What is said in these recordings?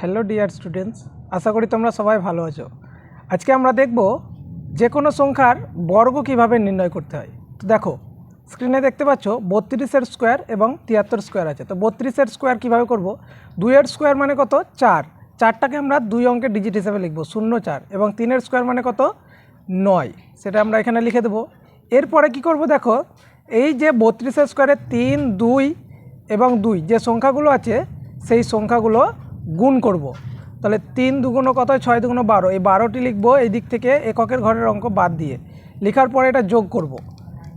Hello dear students আশা করি তোমরা সবাই ভালো আছো। আজকে আমরা দেখব যে কোনো সংখ্যার বর্গ কীভাবে নির্ণয় করতে হয়। তো দেখো স্ক্রিনে দেখতে পাচ্ছ, বত্রিশের স্কোয়ার এবং তিয়াত্তর স্কোয়ার আছে। তো বত্রিশের স্কোয়ার কীভাবে করব? দুইয়ের স্কোয়ার মানে কত? চার। চারটাকে আমরা দুই অঙ্কের ডিজিট হিসেবে লিখব, শূন্য চার। এবং তিনের স্কোয়ার মানে কত? নয়। সেটা আমরা এখানে লিখে দেবো। এরপরে কি করব দেখো, এই যে বত্রিশের স্কোয়ারে তিন, দুই এবং দুই, যে সংখ্যাগুলো আছে, সেই সংখ্যাগুলো গুণ করব। তাহলে তিন দুগুণ কত হয়? ছয় দুগুণ বারো। এই বারোটি লিখব এই দিক থেকে এককের ঘরের অঙ্ক বাদ দিয়ে। লেখার পরে এটা যোগ করব।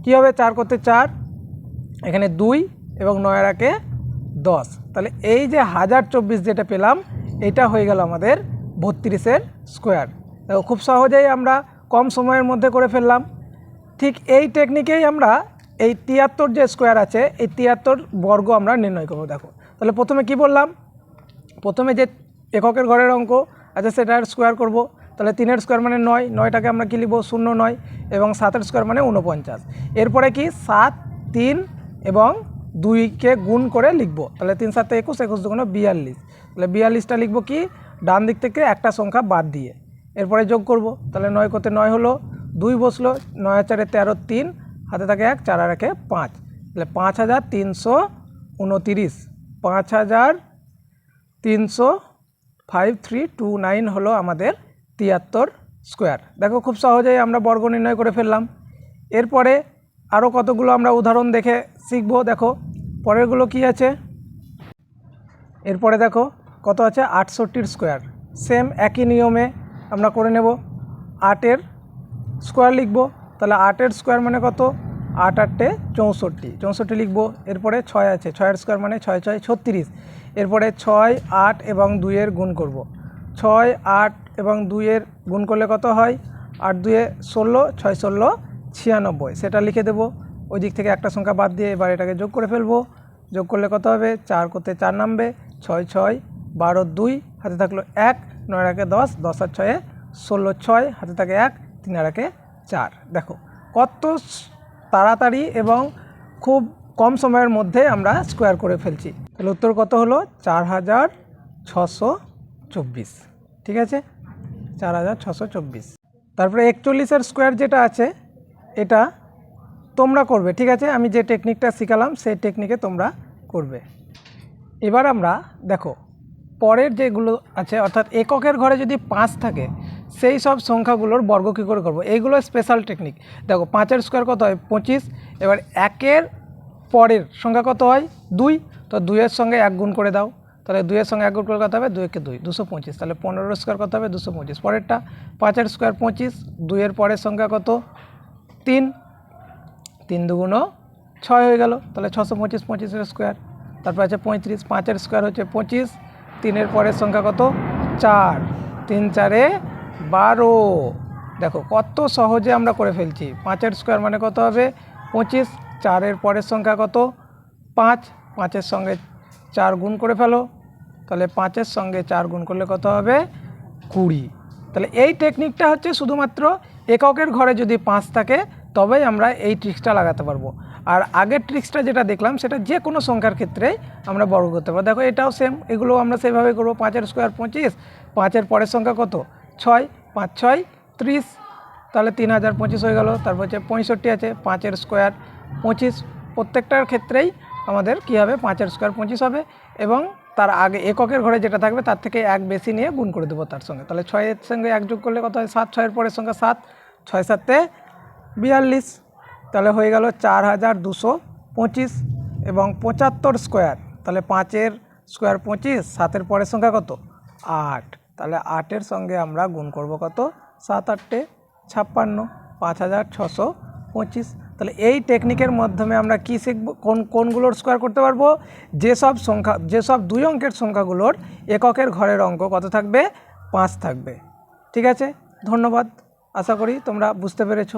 কী হবে? চার করতে চার, এখানে দুই এবং নয়ের একে দশ। তাহলে এই যে হাজার চব্বিশ যেটা পেলাম, এটা হয়ে গেল আমাদের বত্রিশের স্কোয়ার। খুব সহজেই আমরা কম সময়ের মধ্যে করে ফেললাম। ঠিক এই টেকনিকেই আমরা এই তিয়াত্তর যে স্কোয়ার আছে, এই তিয়াত্তর বর্গ আমরা নির্ণয় করব। দেখো, তাহলে প্রথমে কি বললাম? প্রথমে যে এককের ঘরের অঙ্ক আচ্ছা সেটার স্কোয়ার করব। তাহলে তিনের স্কোয়ার মানে নয়, নয়টাকে আমরা কী লিখব শূন্য নয়, এবং সাতের স্কোয়ার মানে উনপঞ্চাশ এরপরে কি? সাত, তিন, এবং দুইকে গুণ করে লিখব। তাহলে তিন, সাতে, একুশ একুশ দুগুণ বিয়াল্লিশ। তাহলে বিয়াল্লিশটা লিখব কি? ডান দিক থেকে একটা সংখ্যা বাদ দিয়ে। এরপরে যোগ করব। তাহলে নয় করতে নয় হলো দুই বসল, নয় চারে তেরো তিন, হাতে থাকে এক, চার একে পাঁচ। তাহলে পাঁচ হাজার তিনশো উনতিরিশ, পাঁচ হাজার তিনশো ফাইভ থ্রি টু নাইন হলো আমাদের তিয়াত্তর স্কোয়ার। দেখো খুব সহজেই আমরা বর্গ নির্ণয় করে ফেললাম। এরপরে আরও কতগুলো আমরা উদাহরণ দেখে শিখব, দেখো। পরেরগুলো কি আছে? এরপরে দেখো কত আছে? আটষট্টির স্কোয়ার। সেম একই নিয়মে আমরা করে নেব। আটের স্কোয়ার লিখব। তাহলে আটের স্কোয়ার মানে কত? আট আটটে চৌষট্টি। চৌষট্টি লিখব, এরপরে ছয় আছে, ছয়ের স্কোয়ার মানে ছয় ছয় ছত্রিশ। এরপরে ছয় আট এবং দুইয়ের গুণ করব। ছয় আট এবং দুইয়ের গুণ করলে কত হয়? আট দুয়ে ষোলো, ছয় ষোলো, ছিয়ানব্বই। সেটা লিখে দেবো। ওই দিক থেকে একটা সংখ্যা বাদ দিয়ে এবার এটাকে যোগ করে ফেলব। যোগ করলে কত হবে? চার করতে চার নামবে। ছয় ছয়, বারো দুই, হাতে থাকল এক, নয় একে দশ দশ আর ছয়ে ষোলো ছয়, হাতে থাকে এক, তিন আর চার। দেখো, কত তাড়াতাড়ি এবং খুব কম সময়ের মধ্যে আমরা স্কোয়ার করে ফেলছি। তাহলে উত্তর কত হলো? চার হাজার ছশো চব্বিশ। ঠিক আছে? চার হাজার ছশো চব্বিশ। তারপরে একচল্লিশের স্কোয়ার যেটা আছে, এটা তোমরা করবে, ঠিক আছে? আমি যে টেকনিকটা শিখালাম, সেই টেকনিকে তোমরা করবে। এবার আমরা দেখো, পরের যেগুলো আছে, অর্থাৎ এককের ঘরে যদি পাঁচ থাকে সেই সব সংখ্যাগুলোর বর্গ কী করে করব? এইগুলো স্পেশাল টেকনিক দেখো, পাঁচের স্কোয়ার কত হয়? পঁচিশ। এবার একের পরের সংখ্যা কত হয়? দুই। তো দুইয়ের সঙ্গে এক গুণ করে দাও। তাহলে দুইয়ের সঙ্গে এক গুণ করে কত হবে? দুইকে দুই। দুশো পঁচিশ। তাহলে পনেরো স্কোয়ার কত হবে? দুশো পঁচিশ। পরেরটা, পাঁচের স্কোয়ার পঁচিশ। দুইয়ের পরের সংখ্যা কত? তিন। তিন দুগুণ ছয় হয়ে গেল। তাহলে ছশো পঁচিশ, পঁচিশের স্কোয়ার তারপর আছে পঁয়ত্রিশ। পাঁচের স্কোয়ার হচ্ছে পঁচিশ। তিনের পরের সংখ্যা কত? চার। তিন চারে বারো। দেখো, কত সহজে আমরা করে ফেলছি। পাঁচের স্কোয়ার মানে কত হবে? পঁচিশ। চারের পরের সংখ্যা কত? পাঁচ। পাঁচের সঙ্গে চার গুণ করে ফেলো। তাহলে পাঁচের সঙ্গে চার গুণ করলে কত হবে? কুড়ি। তাহলে এই টেকনিকটা হচ্ছে শুধুমাত্র এককের ঘরে যদি পাঁচ থাকে, তবেই আমরা এই ট্রিক্সটা লাগাতে পারব। আর আগের ট্রিক্সটা যেটা দেখলাম, সেটা যে কোনো সংখ্যার ক্ষেত্রে আমরা বর্গ করতে পারব। দেখো, এটাও সেম এগুলো আমরা সেভাবে করব। পাঁচের স্কোয়ার পঁচিশ। পাঁচের পরের সংখ্যা কত? ছয়, পাঁচ, ছয়, ত্রিশ। তাহলে তিন হাজার পঁচিশ হয়ে গেল। তারপর হচ্ছে পঁয়ষট্টি আছে, পাঁচের স্কোয়ার পঁচিশ। প্রত্যেকটার ক্ষেত্রেই আমাদের কী হবে? পাঁচের স্কোয়ার পঁচিশ হবে এবং তার আগে এককের ঘরে যেটা থাকবে তার থেকে এক বেশি নিয়ে গুণ করে দেবো তার সঙ্গে। তাহলে ছয়ের সঙ্গে এক যোগ করলে কত হয়? সাত। ছয়ের পরের সঙ্গে সাত। ছয় সাতে বিয়াল্লিশ। তাহলে হয়ে গেল চার হাজার দুশো পঁচিশ এবং পঁচাত্তর স্কোয়ার তাহলে পাঁচের স্কোয়ার পঁচিশ, সাতের পরের সংখ্যা কত? আট। তাহলে আটের সঙ্গে আমরা গুণ করব কত? সাত আটটে ছাপ্পান্ন, পাঁচ হাজার ছশো পঁচিশ। তাহলে এই টেকনিকের মাধ্যমে আমরা কী শিখব? কোন, কোনগুলোর স্কোয়ার করতে পারব? যেসব সংখ্যা, যেসব দুই অঙ্কের সংখ্যাগুলোর এককের ঘরের অঙ্ক কত থাকবে? পাঁচ থাকবে। ঠিক আছে? ধন্যবাদ। আশা করি তোমরা বুঝতে পেরেছ।